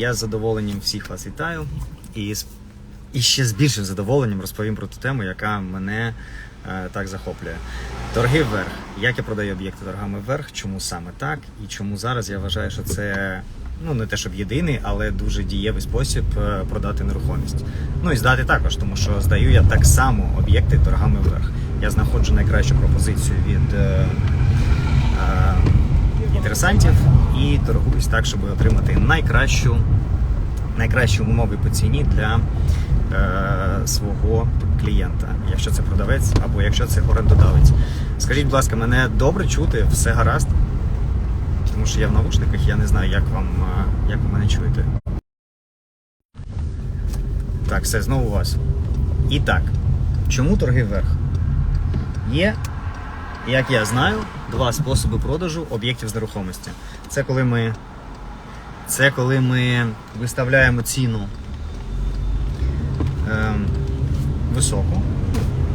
я з задоволенням всіх вас вітаю і, і ще з більшим задоволенням розповім про ту тему, яка мене е, так захоплює. Торги вверх. Як я продаю об'єкти торгами вверх, чому саме так і чому зараз я вважаю, що це ну не те, щоб єдиний, але дуже дієвий спосіб е, продати нерухомість. Ну і здати також, тому що здаю я так само об'єкти торгами вверх. Я знаходжу найкращу пропозицію від. е, е, інтересантів і торгуюсь так, щоб отримати найкращу, найкращі умови по ціні для е, свого клієнта, якщо це продавець або якщо це орендодавець. Скажіть, будь ласка, мене добре чути, все гаразд? Тому що я в навушниках, я не знаю, як вам е, як ви мене чуєте. Так, все знову у вас. І так, чому торги вверх? Є як я знаю, два способи продажу об'єктів з нерухомості. Це коли ми, це коли ми виставляємо ціну ем, високу,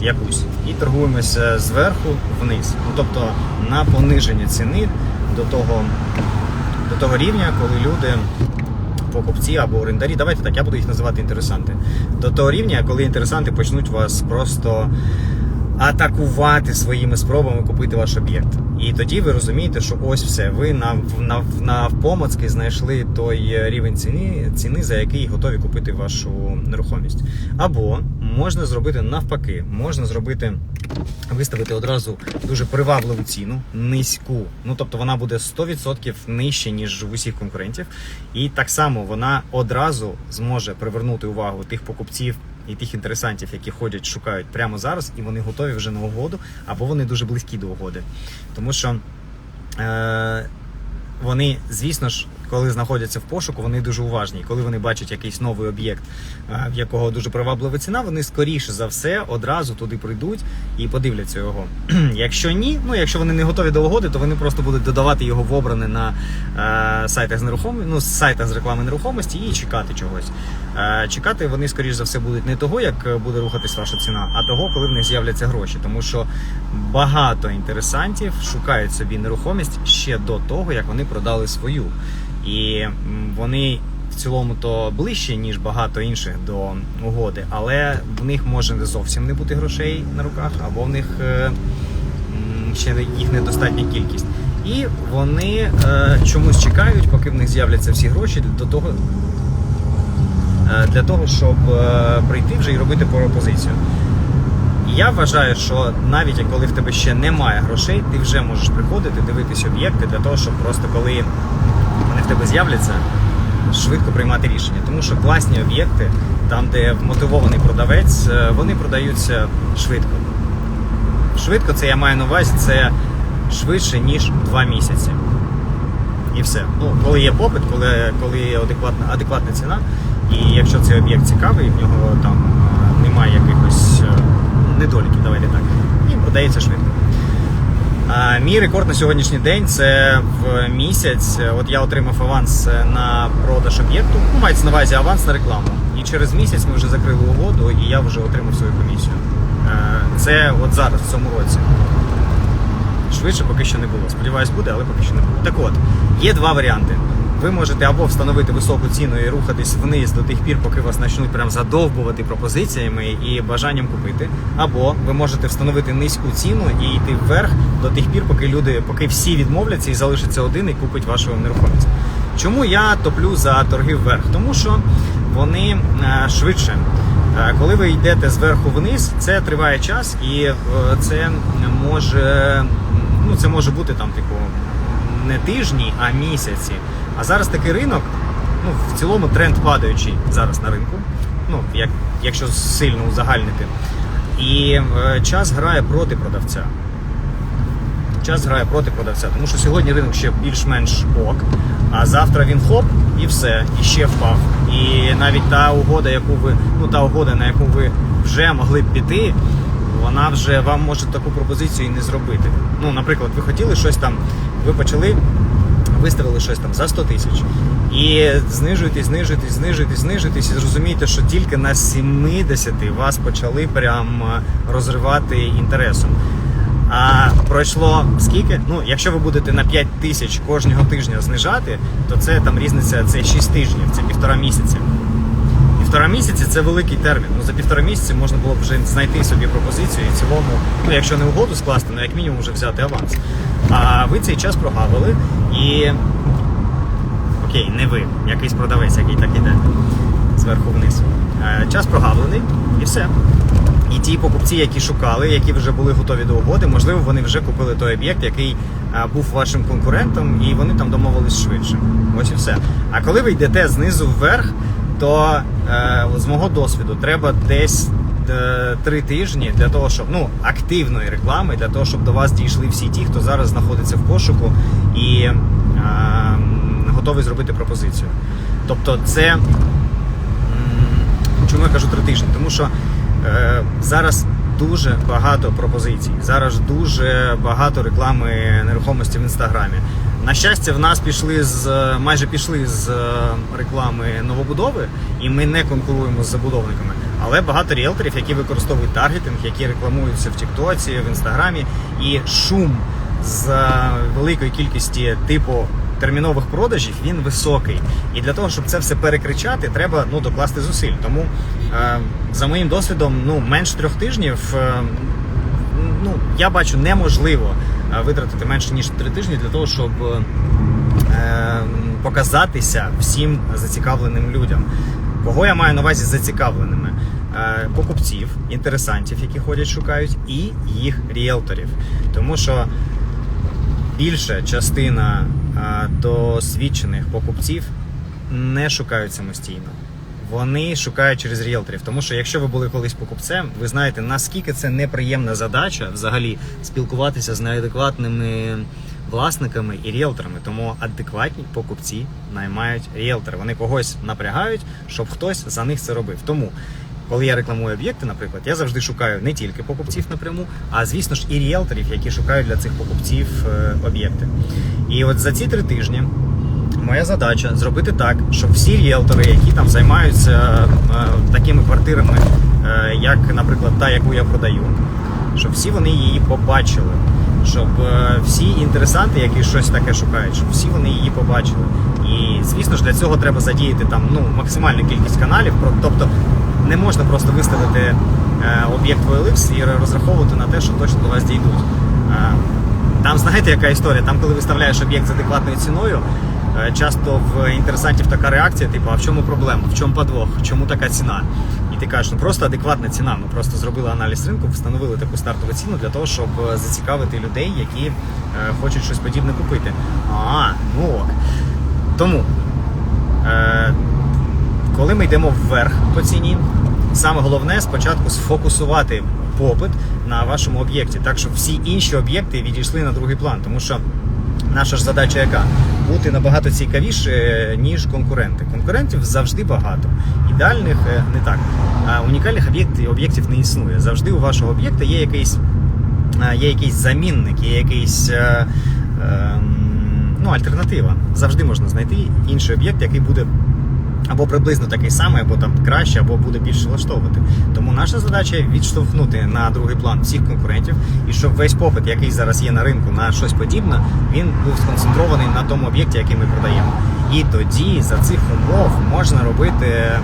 якусь, і торгуємося зверху вниз. Ну, тобто на пониження ціни до того, до того рівня, коли люди. Покупці або орендарі, давайте так, я буду їх називати інтересанти. До того рівня, коли інтересанти почнуть вас просто атакувати своїми спробами купити ваш об'єкт. І тоді ви розумієте, що ось все, ви на, на, навпомацки знайшли той рівень ціни, ціни, за який готові купити вашу нерухомість. Або можна зробити навпаки, можна зробити. Виставити одразу дуже привабливу ціну, низьку. Ну тобто вона буде 100% нижче, ніж в усіх конкурентів. І так само вона одразу зможе привернути увагу тих покупців і тих інтересантів, які ходять, шукають прямо зараз, і вони готові вже на угоду, або вони дуже близькі до угоди. Тому що е, вони, звісно ж, коли знаходяться в пошуку, вони дуже уважні. І Коли вони бачать якийсь новий об'єкт, е, в якого дуже приваблива ціна, вони скоріше за все одразу туди прийдуть і подивляться його. якщо ні, ну якщо вони не готові до угоди, то вони просто будуть додавати його в обране на е, сайтах з нерухомості, ну, сайтах з реклами нерухомості і чекати чогось. Е, чекати вони, скоріш за все, будуть не того, як буде рухатись ваша ціна, а того, коли в них з'являться гроші. Тому що багато інтересантів шукають собі нерухомість ще до того, як вони продали свою. І вони в цілому то ближче, ніж багато інших до угоди, але в них може не зовсім не бути грошей на руках, або в них е, ще їх недостатня кількість. І вони е, чомусь чекають, поки в них з'являться всі гроші до того, е, для того, щоб прийти вже і робити пропозицію. Я вважаю, що навіть коли в тебе ще немає грошей, ти вже можеш приходити, дивитись об'єкти для того, щоб просто коли в тебе з'являться, швидко приймати рішення. Тому що класні об'єкти, там, де вмотивований продавець, е, вони продаються швидко. Швидко це я маю на увазі, це швидше, ніж 2 місяці. І все. Ну, коли є попит, коли, коли є адекватна, адекватна ціна, і якщо цей об'єкт цікавий, в нього там е, немає якихось е, недоліків, давайте так, і продається швидко. Мій рекорд на сьогоднішній день це в місяць. От я отримав аванс на продаж об'єкту. Ну, мається на увазі аванс на рекламу. І через місяць ми вже закрили угоду, і я вже отримав свою комісію. Е, Це от зараз, в цьому році. Швидше поки що не було. Сподіваюсь, буде, але поки що не було. Так от, є два варіанти. Ви можете або встановити високу ціну і рухатись вниз до тих пір, поки вас почнуть прям задовбувати пропозиціями і бажанням купити. Або ви можете встановити низьку ціну і йти вверх до тих пір, поки люди, поки всі відмовляться і залишиться один і купить вашу нерухомість. Чому я топлю за торги вверх? Тому що вони е, швидше. Е, Коли ви йдете зверху вниз, це триває час, і е, це може, ну це може бути там, типу, не тижні, а місяці. А зараз такий ринок, ну в цілому тренд падаючий зараз на ринку. Ну, як, якщо сильно узагальнити. І е, час грає проти продавця. Час грає проти продавця, тому що сьогодні ринок ще більш-менш ок, а завтра він хоп і все, і ще впав. І навіть та угода, яку ви, ну та угода, на яку ви вже могли б піти, вона вже вам може таку пропозицію і не зробити. Ну, наприклад, ви хотіли щось там, ви почали, виставили щось там за 100 тисяч. І знижуєтесь, знижуєтесь, знижуєтесь, знижуєтесь, і зрозумієте, що тільки на 70 вас почали прям е, розривати інтересом. А пройшло скільки? Ну, якщо ви будете на 5 тисяч кожного тижня знижати, то це там різниця це 6 тижнів, це півтора місяці. Півтора місяці це великий термін. Ну за півтора місяці можна було б вже знайти собі пропозицію і в цілому, ну якщо не угоду скласти, ну як мінімум вже взяти аванс. А ви цей час прогавили і окей, не ви, якийсь продавець, який так іде зверху вниз. Е, Час прогавлений і все. І ті покупці, які шукали, які вже були готові до угоди, можливо, вони вже купили той об'єкт, який е, був вашим конкурентом, і вони там домовились швидше. Ось і все. А коли ви йдете знизу вверх, то е, з мого досвіду треба десь три тижні для того, щоб ну активної реклами, для того, щоб до вас дійшли всі ті, хто зараз знаходиться в пошуку і е, готовий зробити пропозицію. Тобто, це чому я кажу три тижні? Тому що е, зараз дуже багато пропозицій. Зараз дуже багато реклами нерухомості в інстаграмі. На щастя, в нас пішли з майже пішли з е, реклами новобудови, і ми не конкуруємо з забудовниками. Але багато ріелторів, які використовують таргетинг, які рекламуються в Тіктоці, в інстаграмі, і шум з е, великої кількості типу термінових продажів він високий. І для того, щоб це все перекричати, треба ну докласти зусиль. Тому е, за моїм досвідом, ну менш трьох тижнів. Е, ну я бачу неможливо е, витратити менше ніж три тижні для того, щоб е, показатися всім зацікавленим людям. Кого я маю на увазі зацікавленими? Е, Покупців, інтересантів, які ходять, шукають, і їх ріелторів. Тому що більша частина е, досвідчених покупців не шукають самостійно. Вони шукають через ріелторів. Тому що якщо ви були колись покупцем, ви знаєте наскільки це неприємна задача взагалі спілкуватися з неадекватними власниками і ріелторами. Тому адекватні покупці наймають ріелтори. Вони когось напрягають, щоб хтось за них це робив. Тому. Коли я рекламую об'єкти, наприклад, я завжди шукаю не тільки покупців напряму, а звісно ж і ріелторів, які шукають для цих покупців е, об'єкти. І от за ці три тижні моя задача зробити так, щоб всі ріелтори, які там займаються е, такими квартирами, е, як, наприклад, та, яку я продаю, щоб всі вони її побачили. Щоб е, всі інтересанти, які щось таке шукають, щоб всі вони її побачили. І звісно ж для цього треба задіяти там ну максимальну кількість каналів. Тобто не можна просто виставити е, об'єкт в OLX і розраховувати на те, що точно до вас дійдуть. Е, там знаєте, яка історія? Там, коли виставляєш об'єкт за адекватною ціною, часто в інтересантів така реакція, типу, а в чому проблема? В чому подвох? Чому така ціна? І ти кажеш, ну просто адекватна ціна. Ми просто зробили аналіз ринку, встановили таку стартову ціну для того, щоб е, зацікавити людей, які е, хочуть щось подібне купити. А, ну ок. Тому, е, коли ми йдемо вверх по ціні, саме головне спочатку сфокусувати попит на вашому об'єкті, так щоб всі інші об'єкти відійшли на другий план. Тому що наша ж задача яка? Бути набагато цікавіше, ніж конкуренти. Конкурентів завжди багато. Ідеальних е, не так. Унікальних об'єктів об'єктів не існує. Завжди у вашого об'єкта є якийсь, е, є якийсь замінник, є якийсь. е, ем, Ну, альтернатива. Завжди можна знайти інший об'єкт, який буде або приблизно такий самий, або там краще, або буде більше влаштовувати. Тому наша задача відштовхнути на другий план всіх конкурентів, і щоб весь попит, який зараз є на ринку на щось подібне, він був сконцентрований на тому об'єкті, який ми продаємо. І тоді за цих умов можна робити е,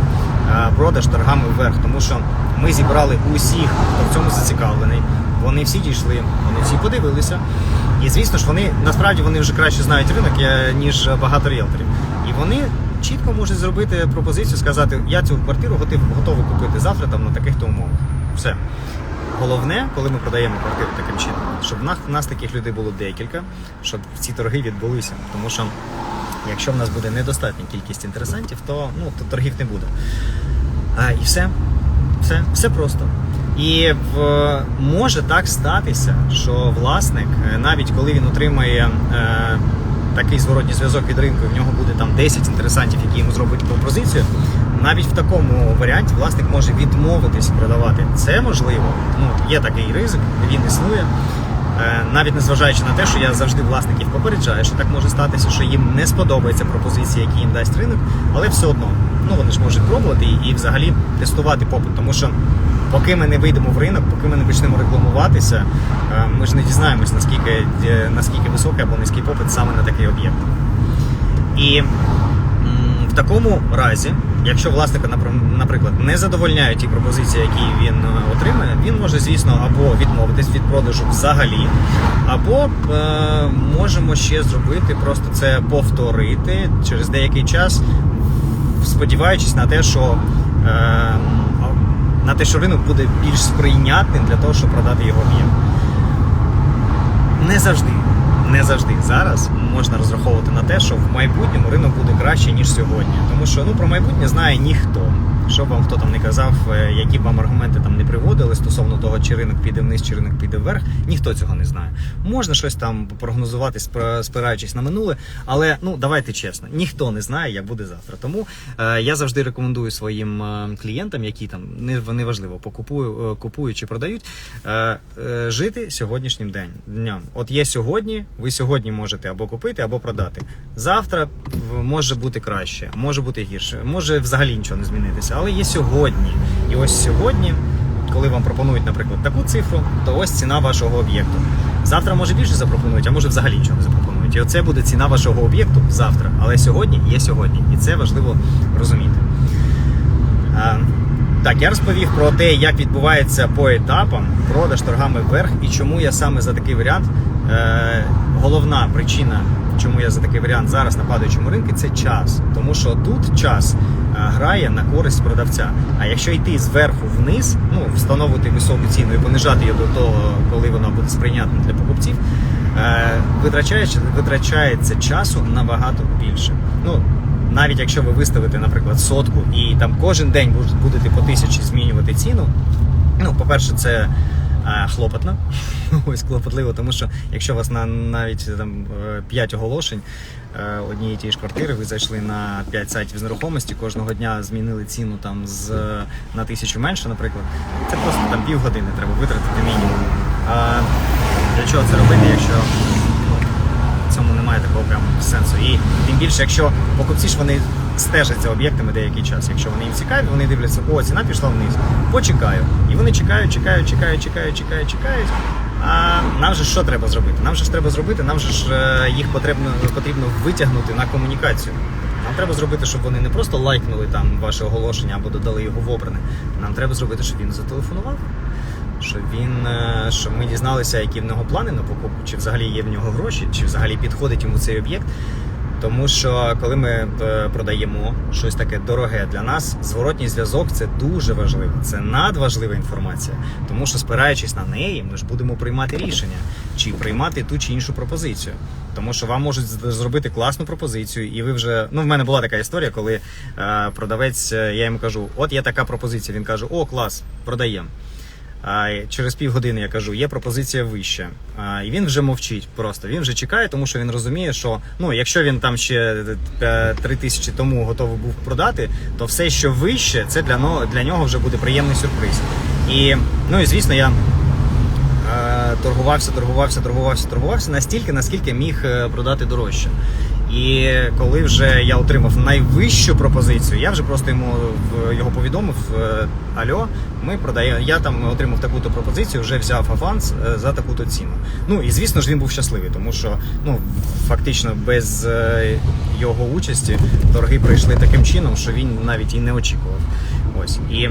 продаж торгами вверх, тому що ми зібрали усіх, хто в цьому зацікавлений. Вони всі дійшли, вони всі подивилися. І звісно ж, вони насправді вони вже краще знають ринок, ніж багато ріелторів. І вони чітко можуть зробити пропозицію, сказати, я цю квартиру готов, готовий купити завтра там на таких-то умовах. Все. Головне, коли ми продаємо квартиру таким чином, щоб в нас, в нас таких людей було декілька, щоб ці торги відбулися. Тому що якщо в нас буде недостатня кількість інтересантів, то, ну, то торгів не буде. А, і все. Все, все просто. І в, може так статися, що власник, е, навіть коли він отримає е, такий зворотній зв'язок від ринку, і в нього буде там 10 інтересантів, які йому зроблять пропозицію, навіть в такому варіанті власник може відмовитись продавати. Це можливо. Ну, є такий ризик, він існує. Е, Навіть незважаючи на те, що я завжди власників попереджаю, що так може статися, що їм не сподобається пропозиція, які їм дасть ринок, але все одно ну вони ж можуть пробувати і, і взагалі тестувати попит, тому що Поки ми не вийдемо в ринок, поки ми не почнемо рекламуватися, е, ми ж не дізнаємось, наскільки, е, наскільки високий або низький попит саме на такий об'єкт. І в такому разі, якщо власника, наприклад, не задовольняють ті пропозиції, які він е, отримує, він може, звісно, або відмовитись від продажу взагалі, або е, можемо ще зробити, просто це повторити через деякий час, сподіваючись на те, що. Е, на те, що ринок буде більш сприйнятним для того, щоб продати його об'єм. Не завжди, не завжди зараз можна розраховувати на те, що в майбутньому ринок буде краще, ніж сьогодні. Тому що ну про майбутнє знає ніхто. Що б вам хто там не казав, е, які б вам аргументи там не приводили стосовно того, чи ринок піде вниз, чи ринок піде вверх, ніхто цього не знає. Можна щось там прогнозувати, спираючись на минуле, але ну давайте чесно, ніхто не знає, як буде завтра. Тому е, я завжди рекомендую своїм е, клієнтам, які там не неважливо, покупую, е, купують чи продають, е, е, жити сьогоднішнім день днем. От є сьогодні, ви сьогодні можете або купити, або продати. Завтра може бути краще, може бути гірше, може взагалі нічого не змінитися, але є сьогодні. І ось сьогодні, коли вам пропонують, наприклад, таку цифру, то ось ціна вашого об'єкту. Завтра може більше запропонують, а може взагалі нічого не запропонують. І оце буде ціна вашого об'єкту завтра. Але сьогодні є сьогодні, і це важливо розуміти. Так, я розповів про те, як відбувається по етапам продаж торгами вверх і чому я саме за такий варіант. Е, головна причина, чому я за такий варіант зараз на падаючому ринку, це час. Тому що тут час грає на користь продавця. А якщо йти зверху вниз, ну встановити високу ціну і понижати її до того, коли вона буде сприйнятна для покупців, е, витрачається, витрачається часу набагато більше. Ну, навіть якщо ви виставите, наприклад, сотку і там кожен день буд- будете по тисячі змінювати ціну. Ну, по-перше, це е, хлопотно. Ось клопотливо, тому що якщо у вас на навіть там 5 оголошень е, однієї тієї ж квартири, ви зайшли на 5 сайтів з нерухомості, кожного дня змінили ціну там з на тисячу менше, наприклад, це просто там півгодини треба витратити мінімум. А для чого це робити, якщо в цьому немає такого прям сенсу. І тим більше, якщо покупці ж вони стежать за об'єктами деякий час. Якщо вони їм цікаві, вони дивляться, о, ціна пішла вниз. Почекаю. І вони чекають, чекають, чекають, чекають, чекають, чекають. А нам же що треба зробити? Нам же ж треба зробити, нам же ж е, їх потрібно, потрібно витягнути на комунікацію. Нам треба зробити, щоб вони не просто лайкнули там ваше оголошення або додали його в обране. Нам треба зробити, щоб він зателефонував, що він, е, щоб ми дізналися, які в нього плани на покупку, чи взагалі є в нього гроші, чи взагалі підходить йому цей об'єкт. Тому що коли ми е, продаємо щось таке дороге для нас, зворотній зв'язок це дуже важливо. Це надважлива інформація. Тому що спираючись на неї, ми ж будемо приймати рішення, чи приймати ту чи іншу пропозицію. Тому що вам можуть зробити класну пропозицію, і ви вже ну в мене була така історія, коли е, продавець, е, я йому кажу, от є така пропозиція. Він каже: О, клас, продаємо. Через півгодини я кажу, є пропозиція вища. І він вже мовчить просто. Він вже чекає, тому що він розуміє, що ну, якщо він там ще е, три тисячі тому готовий був продати, то все, що вище, це для, для нього вже буде приємний сюрприз. І ну і звісно, я е, торгувався, торгувався, торгувався, торгувався настільки, наскільки міг е, продати дорожче. І коли вже я отримав найвищу пропозицію, я вже просто йому його повідомив: е, Альо, ми продаємо. Я там отримав таку-то пропозицію, вже взяв аванс е, за таку-то ціну. Ну і звісно ж він був щасливий, тому що ну фактично без е, його участі торги пройшли таким чином, що він навіть і не очікував. Ось і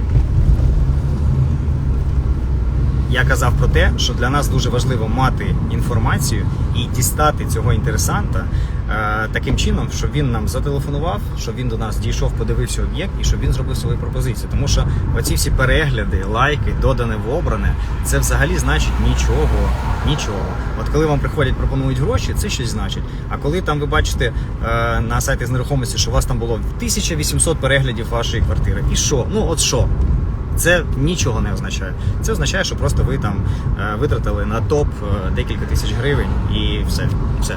я казав про те, що для нас дуже важливо мати інформацію і дістати цього інтересанта таким чином, щоб він нам зателефонував, щоб він до нас дійшов, подивився об'єкт і щоб він зробив свою пропозицію. Тому що оці всі перегляди, лайки, додане в обране, це взагалі значить нічого. Нічого. От коли вам приходять, пропонують гроші, це щось значить. А коли там ви бачите е, на сайті з нерухомості, що у вас там було 1800 переглядів вашої квартири, і що? Ну от що? Це нічого не означає. Це означає, що просто ви там е, витратили на топ е, декілька тисяч гривень і все. все.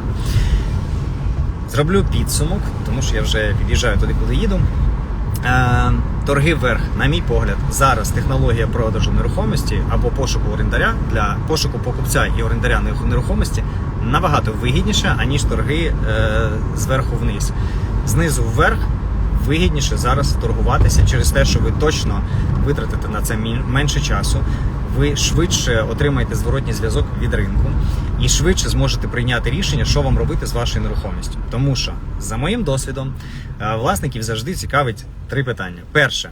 Зроблю підсумок, тому що я вже під'їжджаю туди, куди їду. Е, торги вверх, на мій погляд, зараз технологія продажу нерухомості або пошуку орендаря для пошуку покупця і орендаря нерухомості набагато вигідніша, аніж торги е, зверху вниз. Знизу вверх вигідніше зараз торгуватися через те, що ви точно витратите на це менше часу. Ви швидше отримаєте зворотній зв'язок від ринку і швидше зможете прийняти рішення, що вам робити з вашою нерухомістю. Тому що, за моїм досвідом, е, власників завжди цікавить три питання: перше,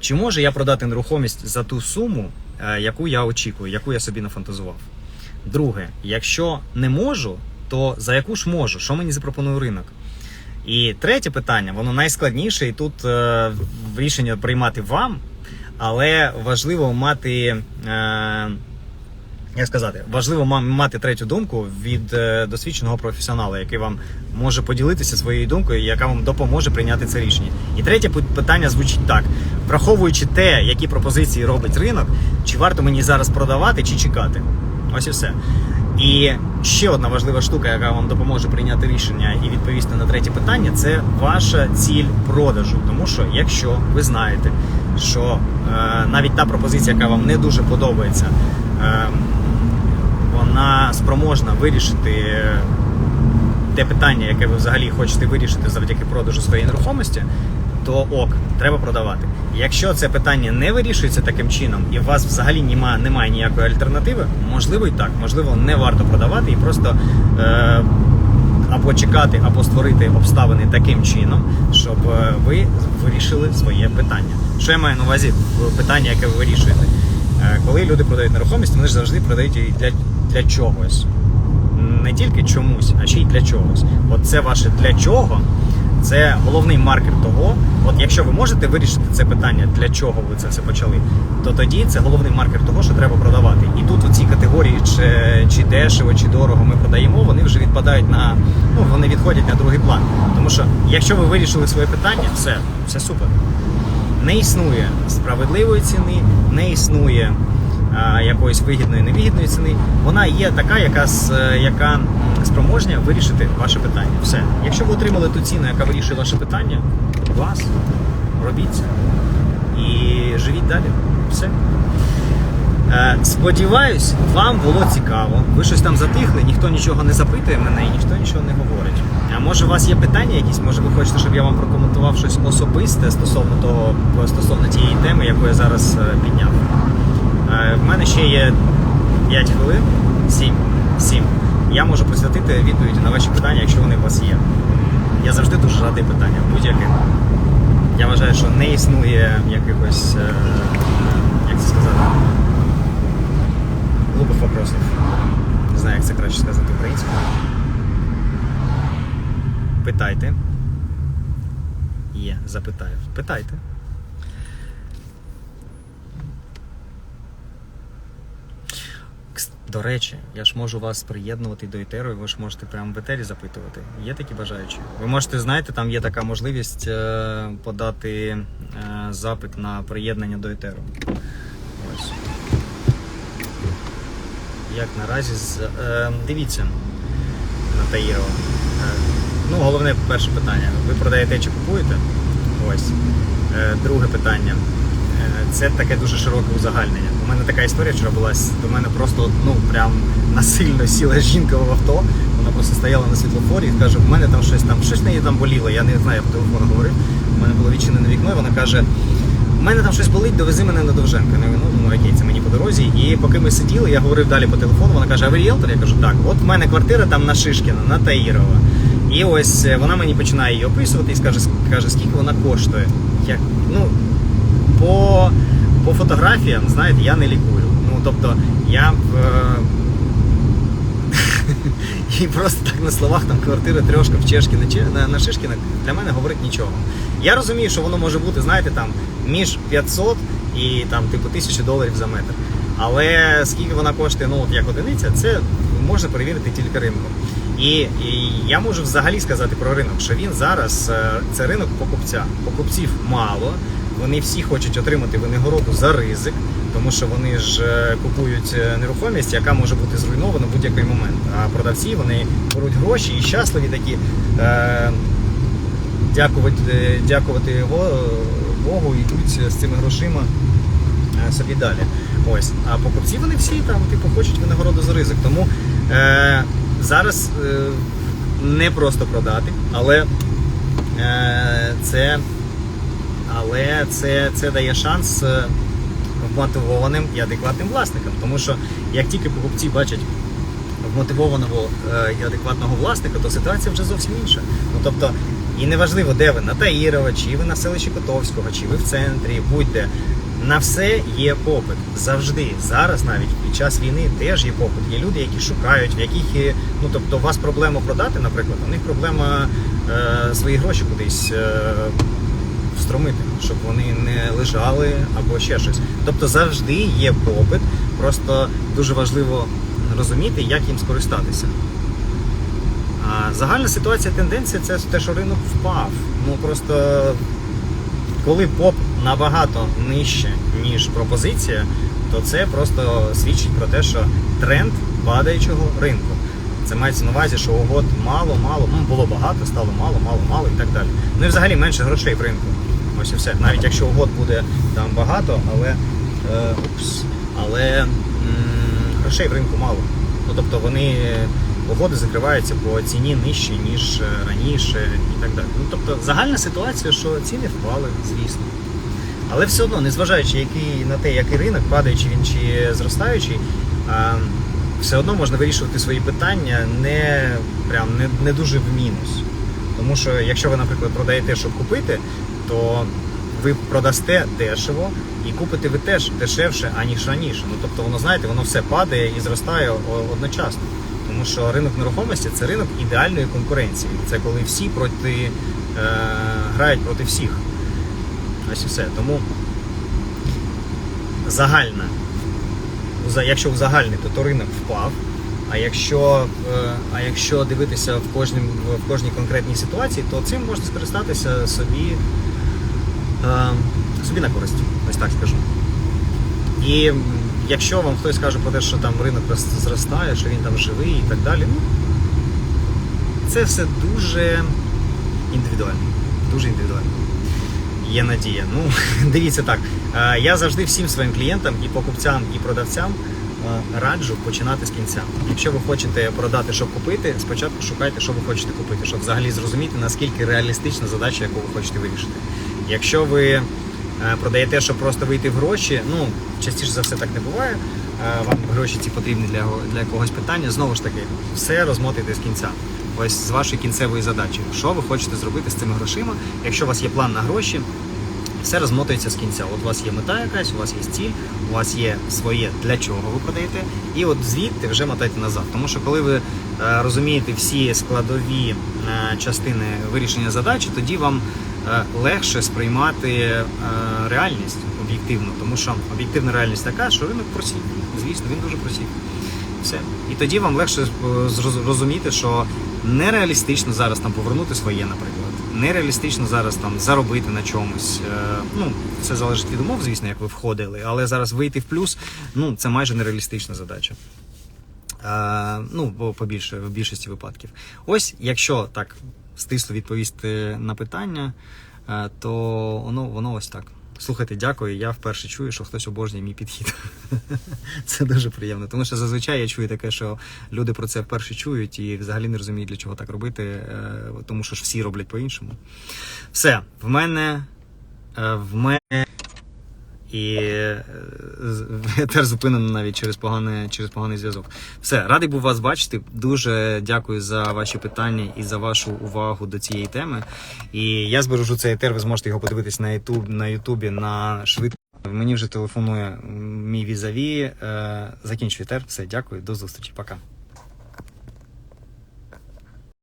чи можу я продати нерухомість за ту суму, е, яку я очікую, яку я собі нафантазував? Друге, якщо не можу, то за яку ж можу? Що мені запропонує ринок? І третє питання, воно найскладніше, і тут е, рішення приймати вам, але важливо мати. Е, як сказати, важливо мати третю думку від е, досвідченого професіонала, який вам може поділитися своєю думкою, яка вам допоможе прийняти це рішення. І третє питання звучить так: враховуючи те, які пропозиції робить ринок, чи варто мені зараз продавати, чи чекати? Ось і все. І ще одна важлива штука, яка вам допоможе прийняти рішення і відповісти на третє питання, це ваша ціль продажу. Тому що якщо ви знаєте, що е, навіть та пропозиція, яка вам не дуже подобається, е, вона спроможна вирішити е, те питання, яке ви взагалі хочете вирішити завдяки продажу своєї нерухомості, то ок, треба продавати. Якщо це питання не вирішується таким чином, і у вас взагалі немає, немає ніякої альтернативи, можливо і так, можливо, не варто продавати і просто. Е- або чекати, або створити обставини таким чином, щоб е, ви вирішили своє питання. Що я маю на увазі питання, яке ви вирішуєте? Е, Коли люди продають нерухомість, вони ж завжди продають її для, для чогось. Не тільки чомусь, а ще й для чогось. От це ваше для чого. Це головний маркер того. От якщо ви можете вирішити це питання, для чого ви це все почали, то тоді це головний маркер того, що треба продавати. І тут у цій категорії, чи, чи дешево, чи дорого ми продаємо, вони вже відпадають на ну вони відходять на другий план. Тому що якщо ви вирішили своє питання, все, все супер. Не існує справедливої ціни, не існує якоїсь вигідної невигідної ціни. Вона є така, яка, с- яка спроможня вирішити ваше питання. Все. Якщо ви отримали ту ціну, яка вирішує ваше питання, клас, робіть це. І живіть далі. Все. Е, Сподіваюсь, вам було цікаво. Ви щось там затихли, ніхто нічого не запитує мене і ніхто нічого не говорить. А може у вас є питання якісь? Може ви хочете, щоб я вам прокоментував щось особисте стосовно того, стосовно тієї теми, яку я зараз е, підняв. Е, В мене ще є 5 хвилин, 7, 7. Я можу присвятити відповіді на ваші питання, якщо вони у вас є. Я завжди дуже радий питання, будь-яким. Я вважаю, що не існує якихось, е, як це сказати, глупих вопросів. Не знаю, як це краще сказати українською. Питайте. Є, запитаю. Питайте. До речі, я ж можу вас приєднувати до етеру, і ви ж можете прямо в етері запитувати. Є такі бажаючі? Ви можете, знаєте, там є така можливість е, подати е, запит на приєднання до етеру. Ось. Як наразі з. Е, дивіться на Таїрова. Ну, головне перше питання. Ви продаєте чи купуєте? Ось. Друге питання. Це таке дуже широке узагальнення. У мене така історія вчора була. До мене просто ну прям насильно сіла жінка в авто. Вона просто стояла на світлофорі і каже, у мене там щось там, щось неї там боліло. Я не знаю, я по телефону говорив. У мене було відчинене вікно, і вона каже. У мене там щось болить, довези мене на Довженка. Я ну, ну окей, це мені по дорозі. І поки ми сиділи, я говорив далі по телефону. Вона каже, а ви ріелтор? Я кажу, так. От в мене квартира там на Шишкіна, на Таїрова. І ось е, вона мені починає її описувати і скаже, каже, скільки вона коштує. Я, ну, по, по фотографіям, знаєте, я не лікую. Ну, тобто, я е, І просто так на словах там квартира трьошка в Чешки на, Че- на, на Шишкіна для мене говорить нічого. Я розумію, що воно може бути, знаєте, там між 500 і там типу 1000 доларів за метр. Але скільки вона коштує, ну от як одиниця, це можна перевірити тільки ринком. І, і я можу взагалі сказати про ринок, що він зараз е, це ринок покупця. Покупців мало. Вони всі хочуть отримати винагороду за ризик, тому що вони ж е, купують е, нерухомість, яка може бути зруйнована в будь-який момент. А продавці вони беруть гроші і щасливі такі. Е, дякувати, дякувати його Богу, йдуть з цими грошима собі далі. Ось. А покупці вони всі там, типу, хочуть винагороду за ризик. Тому е, зараз е, не просто продати, але е, це але це, це дає шанс е, вмотивованим і адекватним власникам. Тому що як тільки покупці бачать вмотивованого е, і адекватного власника, то ситуація вже зовсім інша. Ну тобто, і неважливо, де ви на Таїрова, чи ви на селищі Котовського, чи ви в центрі, будь-де. На все є попит завжди. Зараз навіть під час війни теж є попит. Є люди, які шукають, в яких ну тобто, у вас проблема продати, наприклад, у них проблема е, свої гроші кудись е, встромити, щоб вони не лежали або ще щось. Тобто завжди є попит. Просто дуже важливо розуміти, як їм скористатися. А загальна ситуація, тенденція це те, що ринок впав. Ну просто коли поп набагато нижче, ніж пропозиція, то це просто свідчить про те, що тренд падаючого ринку. Це мається на увазі, що угод мало, мало, ну було багато, стало мало, мало, мало і так далі. Ну і взагалі менше грошей в ринку. Ось і все. Навіть якщо угод буде там багато, але, е, упс, але м, грошей в ринку мало. Ну тобто вони угоди закриваються по ціні нижче, ніж е, раніше і так далі. Ну тобто загальна ситуація, що ціни впали, звісно. Але все одно, незважаючи який, на те, який ринок, падаючий він чи зростаючий, а, все одно можна вирішувати свої питання не, прям, не, не дуже в мінус. Тому що якщо ви, наприклад, продаєте, щоб купити, то ви продасте дешево і купите ви теж дешевше, аніж раніше. Ну тобто воно знаєте, воно все падає і зростає одночасно. Тому що ринок нерухомості це ринок ідеальної конкуренції. Це коли всі проти е, грають проти всіх. Ось і все. Тому загальна, якщо узагальнити, то ринок впав. А якщо, е, а якщо дивитися в, кожнім, в кожній конкретній ситуації, то цим можна скористатися собі, собі на користь, ось так скажу. І якщо вам хтось каже про те, що там ринок зростає, що він там живий і так далі, ну це все дуже індивідуально. Дуже індивідуально. Є надія. Ну, дивіться так. е, Я завжди всім своїм клієнтам, і покупцям, і продавцям е, раджу починати з кінця. Якщо ви хочете продати, щоб купити, спочатку шукайте, що ви хочете купити, щоб взагалі зрозуміти, наскільки реалістична задача, яку ви хочете вирішити. Якщо ви е, продаєте, щоб просто вийти в гроші, ну частіше за все так не буває. Е, Вам гроші ці потрібні для, для якогось питання. Знову ж таки, все розмотуйте з кінця. Ось з вашої кінцевої задачі. Що ви хочете зробити з цими грошима? Якщо у вас є план на гроші, все розмотується з кінця. От у вас є мета якась, у вас є ціль, у вас є своє для чого ви продаєте, і от звідти вже мотайте назад. Тому що коли ви е, розумієте всі складові частини вирішення задачі, тоді вам легше сприймати е, реальність об'єктивно, тому що об'єктивна реальність така, що ринок просів. Звісно, він дуже просів. Все. І тоді вам легше е, зроз- розуміти, що нереалістично зараз там повернути своє, наприклад. Нереалістично зараз там заробити на чомусь. Е, Ну, все залежить від умов, звісно, як ви входили, але зараз вийти в плюс, ну це майже нереалістична задача. Е, ну, бо більше, в більшості випадків. Ось, якщо так стисло відповісти на питання, е, то воно, воно ось так. Слухайте, дякую. Я вперше чую, що хтось обожнює мій підхід. Це дуже приємно. Тому що зазвичай я чую таке, що люди про це вперше чують і взагалі не розуміють, для чого так робити, е, тому що ж всі роблять по-іншому. Все, в мене. е, В мене і е, теж зупинено навіть через поганий, через поганий зв'язок. Все, радий був вас бачити. Дуже дякую за ваші питання і за вашу увагу до цієї теми. І я збережу цей етер, ви зможете його подивитись на YouTube, на Ютубі на швидко. Мені вже телефонує мій візаві. Е, Закінчую етер. Все, дякую, до зустрічі. Пока.